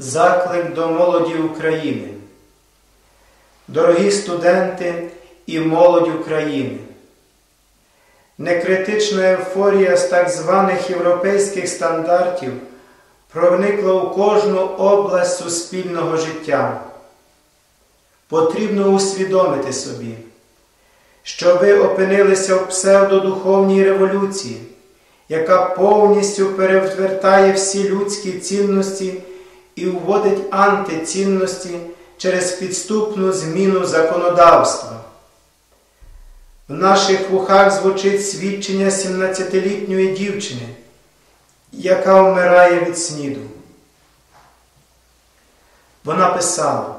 заклик до молоді України. Дорогі студенти і молодь України, некритична ейфорія з так званих європейських стандартів проникла у кожну область суспільного життя. Потрібно усвідомити собі, що ви опинилися в псевдодуховній революції, яка повністю перевертає всі людські цінності і вводить антицінності через підступну зміну законодавства. В наших вухах звучить свідчення 17-літньої дівчини, яка вмирає від сніду. Вона писала,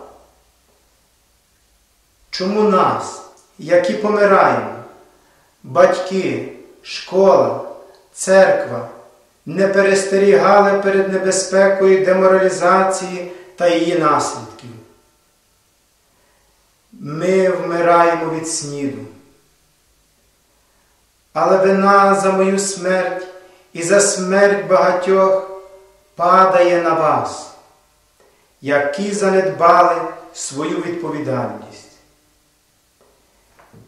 чому нас, які помираємо, батьки, школа, церква не перестерігали перед небезпекою деморалізації та її наслідків? Ми вмираємо від сніду. Але вина за мою смерть і за смерть багатьох падає на вас, які занедбали свою відповідальність.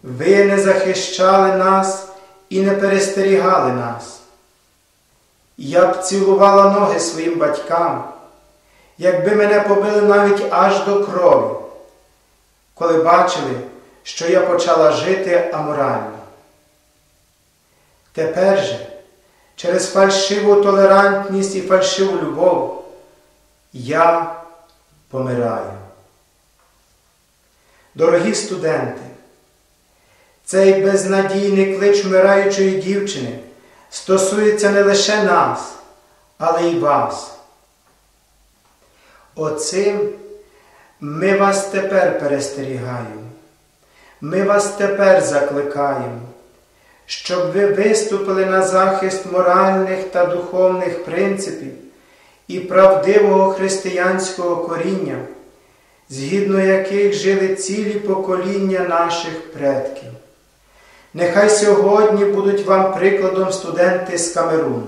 Ви не захищали нас і не перестерігали нас. Я б цілувала ноги своїм батькам, якби мене побили навіть аж до крові, коли бачили, що я почала жити аморально. Тепер же, через фальшиву толерантність і фальшиву любов, я помираю. Дорогі студенти, цей безнадійний клич вмираючої дівчини стосується не лише нас, але й вас. Оцим ми вас тепер перестерігаємо, ми вас тепер закликаємо щоб ви виступили на захист моральних та духовних принципів і правдивого християнського коріння, згідно яких жили цілі покоління наших предків. Нехай сьогодні будуть вам прикладом студенти з Камеруну.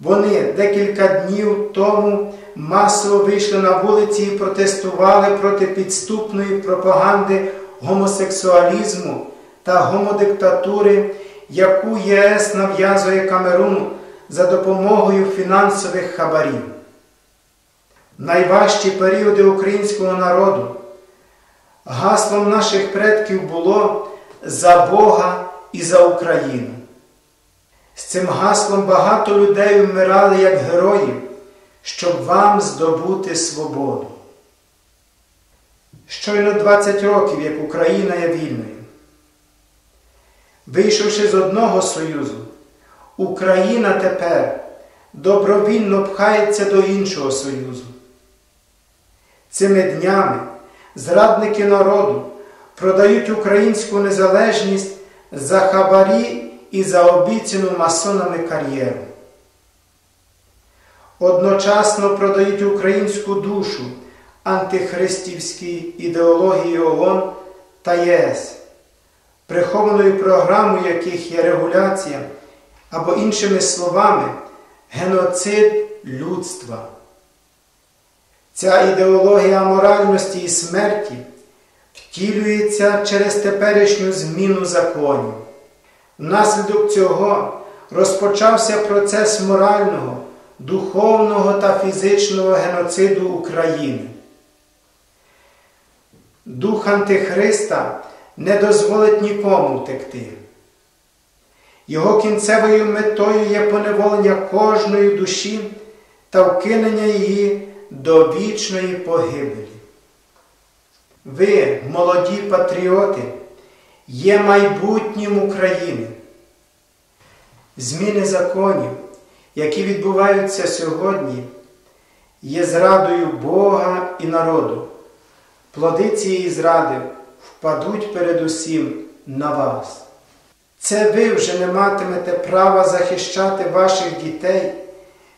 Вони декілька днів тому масово вийшли на вулиці і протестували проти підступної пропаганди гомосексуалізму та гомодиктатури, яку ЄС нав'язує Камеруну за допомогою фінансових хабарів. Найважчі періоди українського народу гаслом наших предків було за Бога і за Україну. З цим гаслом багато людей вмирали як герої, щоб вам здобути свободу. Щойно 20 років, як Україна є вільною. Вийшовши з одного Союзу, Україна тепер добровільно пхається до іншого Союзу. Цими днями зрадники народу продають українську незалежність за хабарі і за обіцяну масонами кар'єру. Одночасно продають українську душу антихристівській ідеології ООН та ЄС прихованою програмою яких є регуляція, або іншими словами, геноцид людства. Ця ідеологія моральності і смерті втілюється через теперішню зміну законів. Внаслідок цього розпочався процес морального, духовного та фізичного геноциду України. Дух Антихриста не дозволить нікому втекти. Його кінцевою метою є поневолення кожної душі та вкинення її до вічної погибелі. Ви, молоді патріоти, є майбутнім України. Зміни законів, які відбуваються сьогодні, є зрадою Бога і народу. Плоди цієї зради впадуть передусім на вас. Це ви вже не матимете права захищати ваших дітей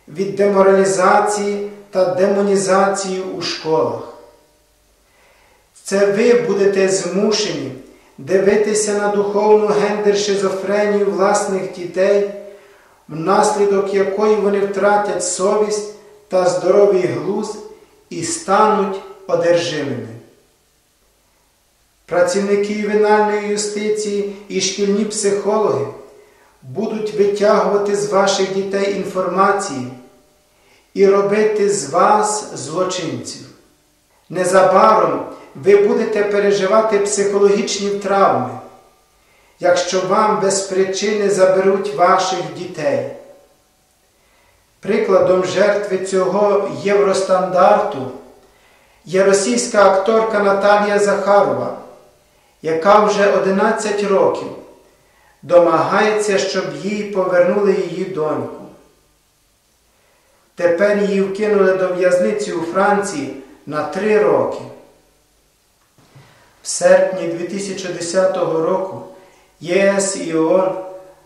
від деморалізації та демонізації у школах. Це ви будете змушені дивитися на духовну гендер-шизофренію власних дітей, внаслідок якої вони втратять совість та здоровий глузд і стануть одержимими. Працівники ювенальної юстиції і шкільні психологи будуть витягувати з ваших дітей інформації і робити з вас злочинців. Незабаром ви будете переживати психологічні травми, якщо вам без причини заберуть ваших дітей. Прикладом жертви цього євростандарту є російська акторка Наталія Захарова, яка вже 11 років домагається, щоб їй повернули її доньку. Тепер її вкинули до в'язниці у Франції на три роки. В серпні 2010 року ЄС і ООН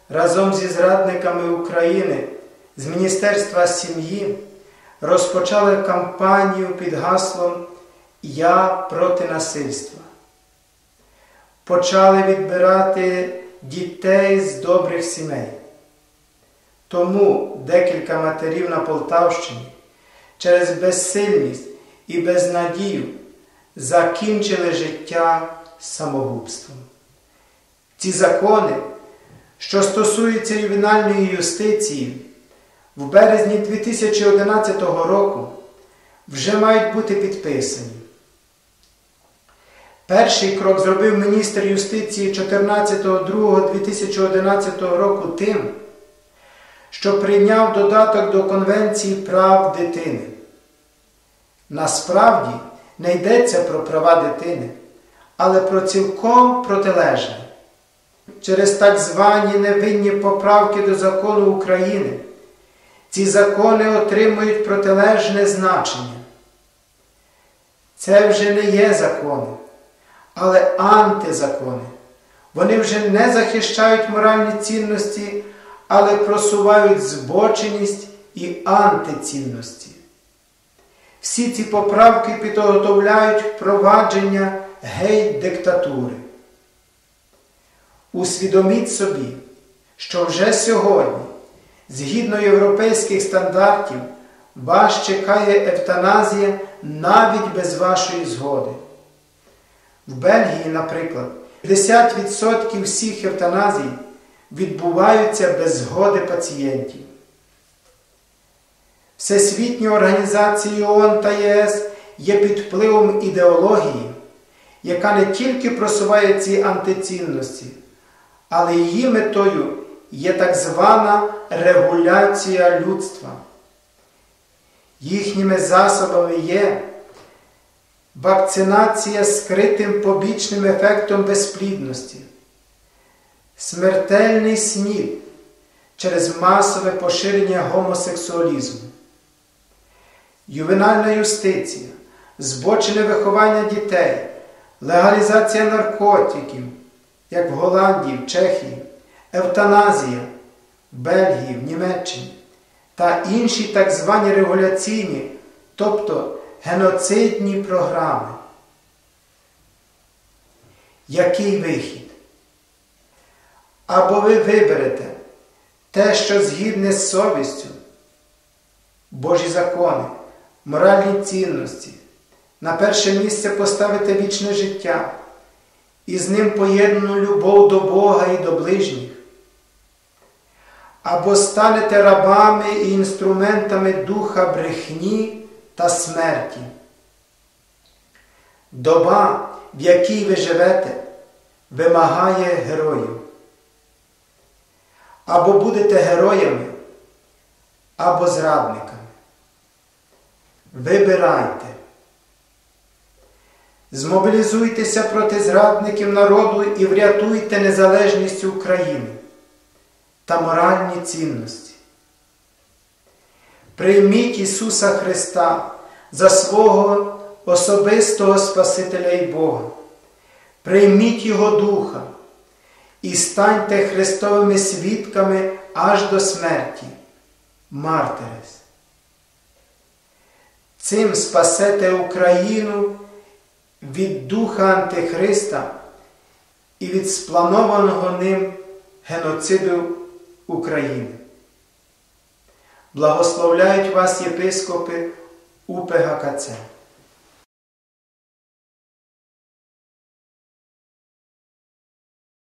разом зі зрадниками України з Міністерства сім'ї розпочали кампанію під гаслом Я проти насильства. Почали відбирати дітей з добрих сімей. Тому декілька матерів на Полтавщині через безсильність і безнадію закінчили життя самогубством. Ці закони, що стосуються ювенальної юстиції, в березні 2011 року вже мають бути підписані. Перший крок зробив міністр юстиції 14.02.2011 року тим, що прийняв додаток до Конвенції прав дитини. Насправді не йдеться про права дитини, але про цілком протилежне. Через так звані невинні поправки до закону України ці закони отримують протилежне значення. Це вже не є закони, але антизакони. Вони вже не захищають моральні цінності, але просувають збоченість і антицінності. Всі ці поправки підготовляють впровадження гей-диктатури. Усвідоміть собі, що вже сьогодні, згідно європейських стандартів, вас чекає евтаназія навіть без вашої згоди. В Бельгії, наприклад, 50% всіх евтаназій відбуваються без згоди пацієнтів. Всесвітні організації ООН та ЄС є під впливом ідеології, яка не тільки просуває ці антицінності, але її метою є так звана регуляція людства. Їхніми засобами є вакцинація скритим побічним ефектом безплідності, смертельний снід через масове поширення гомосексуалізму, ювенальна юстиція, збочене виховання дітей, легалізація наркотиків, як в Голландії, в Чехії, евтаназія, в Бельгії, в Німеччині та інші так звані регуляційні, тобто геноцидні програми. Який вихід? Або ви виберете те, що згідне з совістю, Божі закони, моральні цінності, на перше місце поставите вічне життя і з ним поєднану любов до Бога і до ближніх, або станете рабами і інструментами духа брехні та смерті. Доба, в якій ви живете, вимагає героїв. Або будете героями, або зрадниками. Вибирайте. Змобілізуйтеся проти зрадників народу і врятуйте незалежність України та моральні цінності. Прийміть Ісуса Христа за свого особистого Спасителя і Бога. Прийміть Його Духа і станьте Христовими свідками аж до смерті, Мартирес. Цим спасете Україну від Духа Антихриста і від спланованого ним геноциду України. Благословляють вас єпископи УПГКЦ.